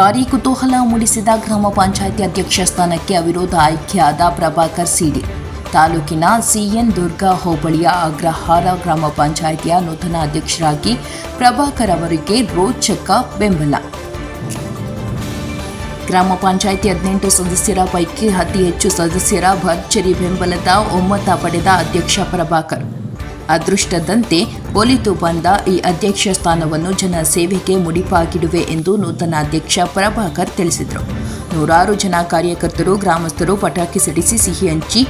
ಭಾರೀ ಕುತೂಹಲ ಮೂಡಿಸಿದ ಗ್ರಾಮ ಪಂಚಾಯಿತಿ ಅಧ್ಯಕ್ಷ ಸ್ಥಾನಕ್ಕೆ ಅವಿರೋಧ ಆಯ್ಕೆಯಾದ ಪ್ರಭಾಕರ್ ಸಿಡಿ. ತಾಲೂಕಿನ ಸಿಎನ್ ದುರ್ಗಾ ಹೋಬಳಿಯ ಅಗ್ರಹಾರ ಗ್ರಾಮ ಪಂಚಾಯಿತಿಯ ನೂತನ ಅಧ್ಯಕ್ಷರಾಗಿ ಪ್ರಭಾಕರ್ ಅವರಿಗೆ ರೋಚಕ ಬೆಂಬಲ. ಗ್ರಾಮ ಪಂಚಾಯಿತಿ ಹದಿನೆಂಟು ಸದಸ್ಯರ ಪೈಕಿ ಅತಿ ಹೆಚ್ಚು ಸದಸ್ಯರ ಭರ್ಜರಿ ಬೆಂಬಲದ ಒಮ್ಮತ ಪಡೆದ ಅಧ್ಯಕ್ಷ ಪ್ರಭಾಕರ್. ಅದೃಷ್ಟದಂತೆ ಒಲಿತು ಬಂದ ಈ ಅಧ್ಯಕ್ಷ ಸ್ಥಾನವನ್ನು ಜನ ಸೇವೆಗೆ ಮುಡಿಪಾಗಿಡುವೆ ಎಂದು ನೂತನ ಅಧ್ಯಕ್ಷ ಪ್ರಭಾಕರ್ ತಿಳಿಸಿದರು. ನೂರಾರು ಜನ ಕಾರ್ಯಕರ್ತರು, ಗ್ರಾಮಸ್ಥರು ಪಟಾಕಿ ಸಿಡಿಸಿ ಸಿಹಿ ಹಂಚಿ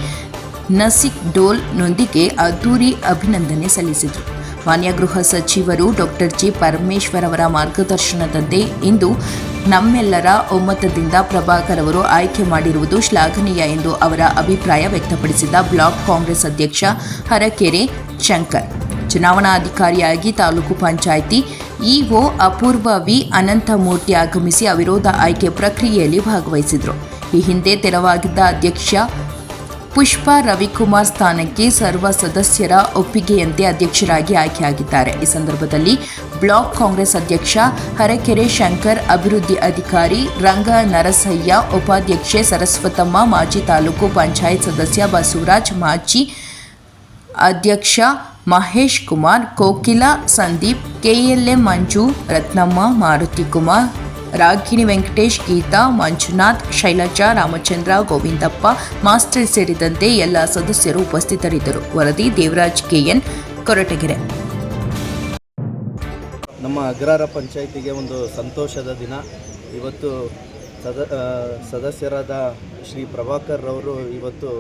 ನಸಿಕ್ ಡೋಲ್ನೊಂದಿಗೆ ಅದ್ದೂರಿ ಅಭಿನಂದನೆ ಸಲ್ಲಿಸಿದರು. ಮಾನ್ಯ ಗೃಹ ಸಚಿವರು ಡಾಕ್ಟರ್ ಜಿ. ಪರಮೇಶ್ವರ್ ಅವರ ಮಾರ್ಗದರ್ಶನದಂತೆ ಇಂದು ನಮ್ಮೆಲ್ಲರ ಒಮ್ಮತದಿಂದ ಪ್ರಭಾಕರ್ ಅವರು ಆಯ್ಕೆ ಮಾಡಿರುವುದು ಶ್ಲಾಘನೀಯ ಎಂದು ಅವರ ಅಭಿಪ್ರಾಯ ವ್ಯಕ್ತಪಡಿಸಿದ ಬ್ಲಾಕ್ ಕಾಂಗ್ರೆಸ್ ಅಧ್ಯಕ್ಷ ಹರಕೆರೆ ಶಂಕರ್. ಚುನಾವಣಾಧಿಕಾರಿಯಾಗಿ ತಾಲೂಕು ಪಂಚಾಯಿತಿ ಇಒ ಅಪೂರ್ವ ವಿ ಅನಂತಮೂರ್ತಿ ಆಗಮಿಸಿ ಅವಿರೋಧ ಆಯ್ಕೆ ಪ್ರಕ್ರಿಯೆಯಲ್ಲಿ ಭಾಗವಹಿಸಿದರು. ಈ ಹಿಂದೆ ತೆರವಾಗಿದ್ದ ಅಧ್ಯಕ್ಷ ಪುಷ್ಪಾ ರವಿಕುಮಾರ್ ಸ್ಥಾನಕ್ಕೆ ಸರ್ವ ಸದಸ್ಯರ ಒಪ್ಪಿಗೆಯಂತೆ ಅಧ್ಯಕ್ಷರಾಗಿ ಆಯ್ಕೆಯಾಗಿದ್ದಾರೆ. ಈ ಸಂದರ್ಭದಲ್ಲಿ ಬ್ಲಾಕ್ ಕಾಂಗ್ರೆಸ್ ಅಧ್ಯಕ್ಷ, ಹರಕೆರೆ ಶಂಕರ್ ಅಭಿವೃದ್ಧಿ ಅಧಿಕಾರಿ, ರಂಗ ನರಸಯ್ಯ, ಉಪಾಧ್ಯಕ್ಷೆ ಸರಸ್ವತಮ್ಮ, ಮಾಜಿ ತಾಲೂಕು ಪಂಚಾಯತ್ ಸದಸ್ಯ ಬಸವರಾಜ್, ಮಾಜಿ ಅಧ್ಯಕ್ಷ ಮಹೇಶ್ ಕುಮಾರ್, ಕೋಕಿಲ ಸಂದೀಪ್, ಕೆಎಲ್ಎ ಮಂಜು, ರತ್ನಮ್ಮ, ಮಾರುತಿ ಕುಮಾರ್ ರಾಗಿಣಿ ವೆಂಕಟೇಶ್, ಗೀತಾ, ಮಂಜುನಾಥ್, ಶೈಲಜಾ, ರಾಮಚಂದ್ರ, ಗೋವಿಂದಪ್ಪ, ಮಾಸ್ಟರ್ ಸೇರಿದಂತೆ ಎಲ್ಲ ಸದಸ್ಯರು ಉಪಸ್ಥಿತರಿದ್ದರು. ವರದಿ ದೇವರಾಜ್ ಕೆಎನ್, ಕೊರಟಗೆರೆ. ನಮ್ಮ ಅಗ್ರಹಾರ ಪಂಚಾಯಿತಿಗೆ ಒಂದು ಸಂತೋಷದ ದಿನ. ಇವತ್ತು ಸದ ಸದಸ್ಯರಾದ ಶ್ರೀ ಪ್ರಭಾಕರ್ ರವರು ಇವತ್ತು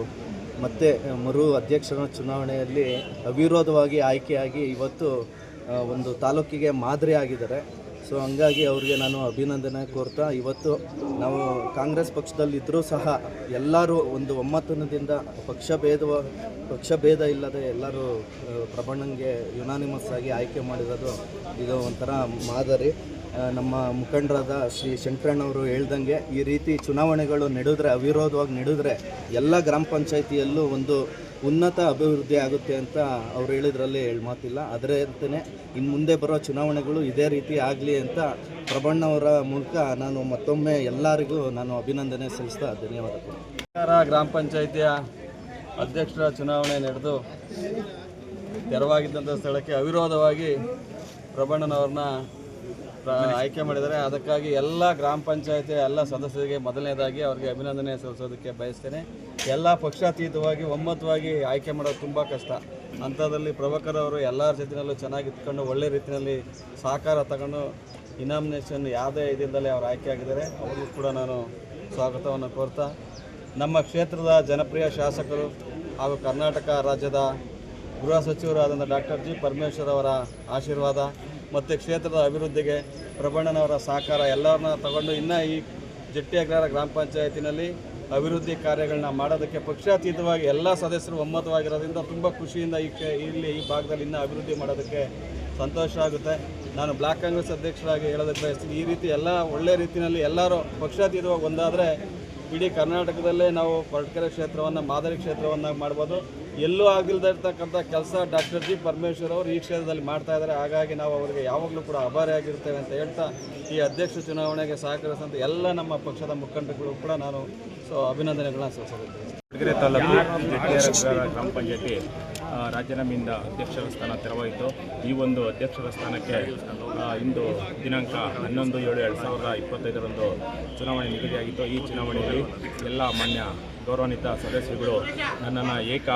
ಮತ್ತೆ ಮರು ಅಧ್ಯಕ್ಷರ ಚುನಾವಣೆಯಲ್ಲಿ ಅವಿರೋಧವಾಗಿ ಆಯ್ಕೆಯಾಗಿ ಇವತ್ತು ಒಂದು ತಾಲೂಕಿಗೆ ಮಾದರಿ ಆಗಿದ್ದಾರೆ ಸೊ ಹಂಗಾಗಿ ಅವರಿಗೆ ನಾನು ಅಭಿನಂದನೆ ಕೋರ್ತಾ, ಇವತ್ತು ನಾವು ಕಾಂಗ್ರೆಸ್ ಪಕ್ಷದಲ್ಲಿದ್ದರೂ ಸಹ ಎಲ್ಲರೂ ಒಂದು ಒಮ್ಮತನದಿಂದ ಪಕ್ಷ ಭೇದ ಪಕ್ಷ ಭೇದ ಇಲ್ಲದೆ ಎಲ್ಲರೂ ಪ್ರಬಣ್ಣಂಗೆ ಯುನಾನಿಮಸ್ ಆಗಿ ಆಯ್ಕೆ ಮಾಡಿರೋದು ಇದು ಒಂಥರ ಮಾದರಿ. ನಮ್ಮ ಮುಖಂಡರಾದ ಶ್ರೀ ಶಂಕರಣ್ಣವರು ಹೇಳ್ದಂಗೆ ಈ ರೀತಿ ಚುನಾವಣೆಗಳು ನಡೆದ್ರೆ, ಅವಿರೋಧವಾಗಿ ನಡೆದ್ರೆ ಎಲ್ಲ ಗ್ರಾಮ ಪಂಚಾಯಿತಿಯಲ್ಲೂ ಒಂದು ಉನ್ನತ ಅಭಿವೃದ್ಧಿ ಆಗುತ್ತೆ ಅಂತ ಅವ್ರು ಹೇಳಿದ್ರಲ್ಲಿ ಹೇಳಿ ಮಾತಿಲ್ಲ. ಅದರಂತೆಯೇ ಇನ್ನು ಮುಂದೆ ಬರೋ ಚುನಾವಣೆಗಳು ಇದೇ ರೀತಿ ಆಗಲಿ ಅಂತ ಪ್ರಬಣ್ಣವರ ಮೂಲಕ ನಾನು ಮತ್ತೊಮ್ಮೆ ಎಲ್ಲರಿಗೂ ನಾನು ಅಭಿನಂದನೆ ಸಲ್ಲಿಸ್ತಾ ಧನ್ಯವಾದಗಳು ಗ್ರಾಮ ಪಂಚಾಯಿತಿಯ ಅಧ್ಯಕ್ಷರ ಚುನಾವಣೆ ನಡೆದು ತೆರವಾಗಿದ್ದಂಥ ಸ್ಥಳಕ್ಕೆ ಅವಿರೋಧವಾಗಿ ಪ್ರಬಣ್ಣನವ್ರನ್ನ ಪ್ರ- ಆಯ್ಕೆ ಮಾಡಿದ್ದಾರೆ. ಅದಕ್ಕಾಗಿ ಎಲ್ಲ ಗ್ರಾಮ ಪಂಚಾಯತಿ, ಎಲ್ಲ ಸದಸ್ಯರಿಗೆ ಮೊದಲನೇದಾಗಿ ಅವರಿಗೆ ಅಭಿನಂದನೆ ಸಲ್ಲಿಸೋದಕ್ಕೆ ಬಯಸ್ತೇನೆ. ಎಲ್ಲ ಪಕ್ಷಾತೀತವಾಗಿ, ಒಮ್ಮತವಾಗಿ ಆಯ್ಕೆ ಮಾಡೋದು ತುಂಬ ಕಷ್ಟ. ಅಂಥದ್ರಲ್ಲಿ ಪ್ರಭಾಕರ್ ಅವರು ಎಲ್ಲರ ಜೊತೆಯಲ್ಲೂ ಚೆನ್ನಾಗಿ ಇಟ್ಕೊಂಡು ಒಳ್ಳೆ ರೀತಿಯಲ್ಲಿ ಸಹಕಾರ ತಗೊಂಡು ಇನಾಮಿನೇಷನ್ ಯಾವುದೇ ಇದರಿಂದಲೇ ಅವರು ಆಯ್ಕೆ ಆಗಿದ್ದಾರೆ. ಅವ್ರಿಗೂ ಕೂಡ ನಾನು ಸ್ವಾಗತವನ್ನು ಕೋರ್ತಾ, ನಮ್ಮ ಕ್ಷೇತ್ರದ ಜನಪ್ರಿಯ ಶಾಸಕರು ಹಾಗೂ ಕರ್ನಾಟಕ ರಾಜ್ಯದ ಗೃಹ ಸಚಿವರಾದಂಥ ಡಾಕ್ಟರ್ ಜಿ. ಪರಮೇಶ್ವರ್ ಅವರ ಆಶೀರ್ವಾದ ಮತ್ತು ಕ್ಷೇತ್ರದ ಅಭಿವೃದ್ಧಿಗೆ ಪ್ರಬಣ್ಣನವರ ಸಹಕಾರ ಎಲ್ಲರನ್ನ ತಗೊಂಡು ಇನ್ನೂ ಈ ಜಟ್ಟಿ ಅಗ್ರಹಾರ ಗ್ರಾಮ ಪಂಚಾಯತಿನಲ್ಲಿ ಅಭಿವೃದ್ಧಿ ಕಾರ್ಯಗಳನ್ನ ಮಾಡೋದಕ್ಕೆ ಪಕ್ಷಾತೀತವಾಗಿ ಎಲ್ಲ ಸದಸ್ಯರು ಒಮ್ಮತವಾಗಿರೋದ್ರಿಂದ ತುಂಬ ಖುಷಿಯಿಂದ ಈ ಇಲ್ಲಿ ಈ ಭಾಗದಲ್ಲಿ ಇನ್ನೂ ಅಭಿವೃದ್ಧಿ ಮಾಡೋದಕ್ಕೆ ಸಂತೋಷ ಆಗುತ್ತೆ. ನಾನು ಬ್ಲಾಕ್ ಕಾಂಗ್ರೆಸ್ ಅಧ್ಯಕ್ಷರಾಗಿ ಹೇಳೋದಕ್ಕೆ ಬಯಸ್ತೀನಿ. ಈ ರೀತಿ ಎಲ್ಲ ಒಳ್ಳೆ ರೀತಿಯಲ್ಲಿ ಎಲ್ಲರೂ ಪಕ್ಷಾತೀತವಾಗಿ ಒಂದಾದರೆ ಇಡೀ ಕರ್ನಾಟಕದಲ್ಲೇ ನಾವು ಕೊರಟಗೆರೆ ಕ್ಷೇತ್ರವನ್ನು, ಮಾದರಿ ಕ್ಷೇತ್ರವನ್ನಾಗಿ ಮಾಡ್ಬೋದು. ಎಲ್ಲೂ ಇರ್ತಕ್ಕಂಥ ಕೆಲಸ ಡಾಕ್ಟರ್ ಜಿ ಪರಮೇಶ್ವರ್ ಅವರು ಈ ಕ್ಷೇತ್ರದಲ್ಲಿ ಮಾಡ್ತಾ ಇದ್ದಾರೆ. ಹಾಗಾಗಿ ನಾವು ಅವರಿಗೆ ಯಾವಾಗಲೂ ಕೂಡ ಆಭಾರಿಯಾಗಿರ್ತೇವೆ ಅಂತ ಹೇಳ್ತಾ, ಈ ಅಧ್ಯಕ್ಷ ಚುನಾವಣೆಗೆ ಸಹಕರಿಸಿದಂಥ ಎಲ್ಲ ನಮ್ಮ ಪಕ್ಷದ ಮುಖಂಡರುಗಳು ಕೂಡ ನಾನು ಸೊ ಅಭಿನಂದನೆಗಳನ್ನ ಸಲ್ಲಿಸಿದ್ದೇನೆ ಗ್ರಾಮ ಪಂಚಾಯತಿ ರಾಜೀನಾಮೆಯಿಂದ ಅಧ್ಯಕ್ಷರ ಸ್ಥಾನ ತೆರವಾಯಿತು. ಈ ಒಂದು ಅಧ್ಯಕ್ಷರ ಸ್ಥಾನಕ್ಕೆ ಇಂದು ದಿನಾಂಕ ಹನ್ನೊಂದು ಏಳು ಎರಡು ಸಾವಿರದ ಇಪ್ಪತ್ತೈದರಂದು ಚುನಾವಣೆ ನಿಗದಿಯಾಗಿತ್ತು. ಈ ಚುನಾವಣೆಯಲ್ಲಿ ಎಲ್ಲ ಮಾನ್ಯ ಗೌರವಾನ್ವಿತ ಸದಸ್ಯರುಗಳು ನನ್ನನ್ನು ಏಕ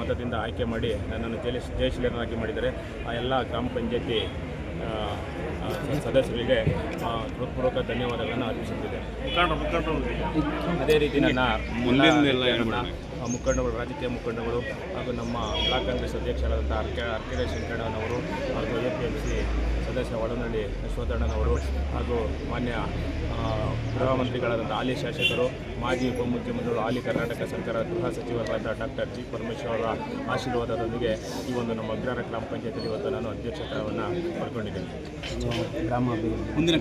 ಮತದಿಂದ ಆಯ್ಕೆ ಮಾಡಿ ನನ್ನನ್ನು ಜಯ ಜಯಶೀಲರನ್ನಾಗಿ ಮಾಡಿದ್ದಾರೆ. ಆ ಎಲ್ಲ ಗ್ರಾಮ ಪಂಚಾಯತಿ ಸದಸ್ಯರಿಗೆ ಹೃತ್ಪೂರ್ವಕ ಧನ್ಯವಾದಗಳನ್ನು ಅರ್ಪಿಸುತ್ತಿದೆ ಅದೇ ರೀತಿ ನನ್ನ ಎಲ್ಲ ಮುಖಂಡಗಳು ರಾಜಕೀಯ ಮುಖಂಡಗಳು ಹಾಗೂ ನಮ್ಮ ಬ್ಲಾಕ್ ಕಾಂಗ್ರೆಸ್ ಅಧ್ಯಕ್ಷರಾದಂಥ ಅರ್ಕೆ ಅರ್ಕೆರೆ ಶಂಕರಣ್ಣನವರು ಹಾಗೂ ಎ ಪಿ ಎಂ ಸಿ ಸದಸ್ಯ ಒಳನಳ್ಳಿ ಯಶೋಧಣ್ಣನವರು ಹಾಗೂ ಮಾನ್ಯ ಗೃಹ ಮಂತ್ರಿಗಳಾದಂಥ ಹಾಲಿ ಶಾಸಕರು, ಮಾಜಿ ಉಪಮುಖ್ಯಮಂತ್ರಿಗಳು ಹಾಲಿ ಕರ್ನಾಟಕ ಸರ್ಕಾರ ಗೃಹ ಸಚಿವರಾದ ಡಾಕ್ಟರ್ ಜಿ ಪರಮೇಶ್ವರ್ ಅವರ ಆಶೀರ್ವಾದದೊಂದಿಗೆ ಈ ಒಂದು ನಮ್ಮ ಅಗ್ರಹಾರ ಗ್ರಾಮ ಪಂಚಾಯತಿಯಲ್ಲಿ ಇವತ್ತು ನಾನು ಅಧ್ಯಕ್ಷತೆಯನ್ನು ಪಡ್ಕೊಂಡಿದ್ದೇನೆ. ಮುಂದಿನ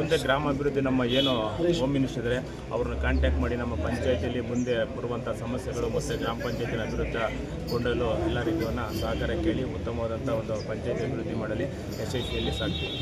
ಮುಂದೆ ಗ್ರಾಮ ಅಭಿವೃದ್ಧಿ ನಮ್ಮ ಏನು ಹೋಮ್ ಮಿನಿಸ್ಟರ್ ಇದ್ದಾರೆ ಅವ್ರನ್ನ ಕಾಂಟ್ಯಾಕ್ಟ್ ಮಾಡಿ ನಮ್ಮ ಪಂಚಾಯತಿಯಲ್ಲಿ ಮುಂದೆ ಬರುವಂಥ ಸಮಸ್ಯೆಗಳು ಮತ್ತು ಗ್ರಾಮ ಪಂಚಾಯತಿನ ಅಭಿವೃದ್ಧಿ ಕೊಂಡಲು ಎಲ್ಲ ರೀತಿಯನ್ನು ಸಹಕಾರ ಕೇಳಿ ಉತ್ತಮವಾದಂಥ ಒಂದು ಪಂಚಾಯತಿ ಅಭಿವೃದ್ಧಿ ಮಾಡಲಿ, ಯಶಸ್ವಿಯಲ್ಲಿ ಸಾಕ್ತೀವಿ.